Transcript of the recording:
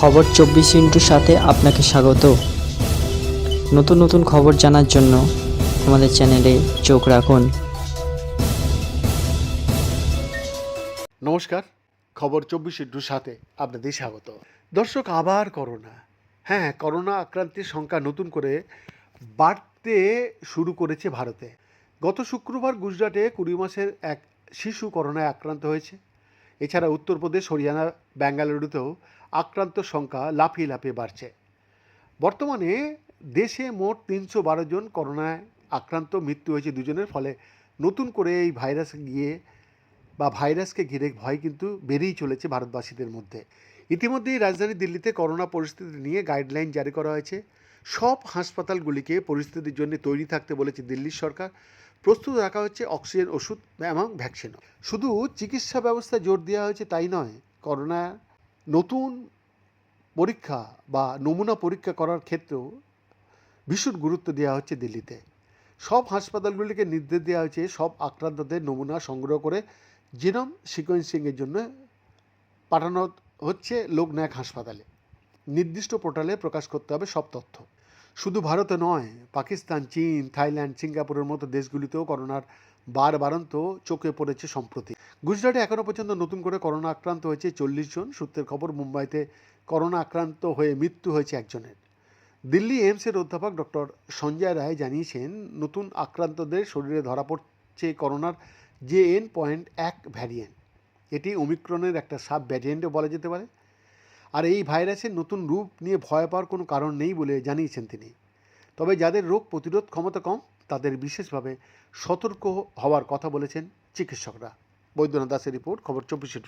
খবর চব্বিশ ইন্টুর সাথে আপনাকে স্বাগত। নতুন নতুন খবর জানার জন্য আমাদের চ্যানেলে চোখ রাখুন। নমস্কার, খবর চব্বিশ ইন্টুর সাথে আপনাদের স্বাগত। দর্শক, আবার করোনা। হ্যাঁ করোনা আক্রান্তের সংখ্যা নতুন করে বাড়তে শুরু করেছে ভারতে। গত শুক্রবার গুজরাটে কুড়ি মাসের এক শিশু করোনায় আক্রান্ত হয়েছে। এছাড়া উত্তরপ্রদেশ, হরিয়ানা বেঙ্গালুরুতেও আক্রান্ত সংখ্যা লাফিয়ে লাফিয়ে বাড়ছে। বর্তমানে দেশে মোট তিনশো বারো জন করোনায় আক্রান্ত, মৃত্যু হয়েছে দুজনের, ফলে নতুন করে এই ভাইরাস গিয়ে বা ভাইরাসকে ঘিরে ভয় কিন্তু বেড়েই চলেছে ভারতবাসীদের মধ্যে। ইতিমধ্যেই রাজধানী দিল্লিতে করোনা পরিস্থিতি নিয়ে গাইডলাইন জারি করা হয়েছে। সব হাসপাতালগুলিকে পরিস্থিতির জন্য তৈরি থাকতে বলেছে দিল্লির সরকার। প্রস্তুত রাখা হচ্ছে অক্সিজেন ওষুধ এবং ভ্যাকসিন। শুধু চিকিৎসা ব্যবস্থায় জোর দেওয়া হয়েছে তাই নয়, করোনা নতুন পরীক্ষা বা নমুনা পরীক্ষা করার ক্ষেত্রেও ভীষণ গুরুত্ব দেওয়া হচ্ছে দিল্লিতে। সব হাসপাতালগুলিকে নির্দেশ দেওয়া হয়েছে সব আক্রান্তদের নমুনা সংগ্রহ করে জিনোম সিকোয়েন্সিংয়ের জন্য পাঠানো হচ্ছে লোকনায়ক হাসপাতালে। নির্দিষ্ট পোর্টালে প্রকাশ করতে হবে সব তথ্য। শুধু ভারতে নয়, পাকিস্তান, চীন, থাইল্যান্ড, সিঙ্গাপুরের মতো দেশগুলিতেও করোনার বার বারান্ত চোখে পড়েছে সম্প্রতি। গুজরাটে এখনও পর্যন্ত নতুন করে করোনা আক্রান্ত হয়েছে চল্লিশ জন। সূত্রের খবর, মুম্বাইতে করোনা আক্রান্ত হয়ে মৃত্যু হয়েছে একজনের। দিল্লি এইমসের অধ্যাপক ডক্টর সঞ্জয় রায় জানিয়েছেন, নতুন আক্রান্তদের শরীরে ধরা পড়ছে করোনার জে এন পয়েন্ট এক ভ্যারিয়েন্ট। এটি ওমিক্রনের একটা সাব ভ্যারিয়েন্টও বলা যেতে পারে। আর এই ভাইরাসের নতুন রূপ নিয়ে ভয় পাওয়ার কোনো কারণ নেই বলে জানিয়েছেন তিনি। তবে যাদের রোগ প্রতিরোধ ক্ষমতা কম, তাদের বিশেষভাবে সতর্ক হওয়ার কথা বলেছেন চিকিৎসকরা। বৈদ্যনাথ দাসের রিপোর্ট, খবর চব্বিশে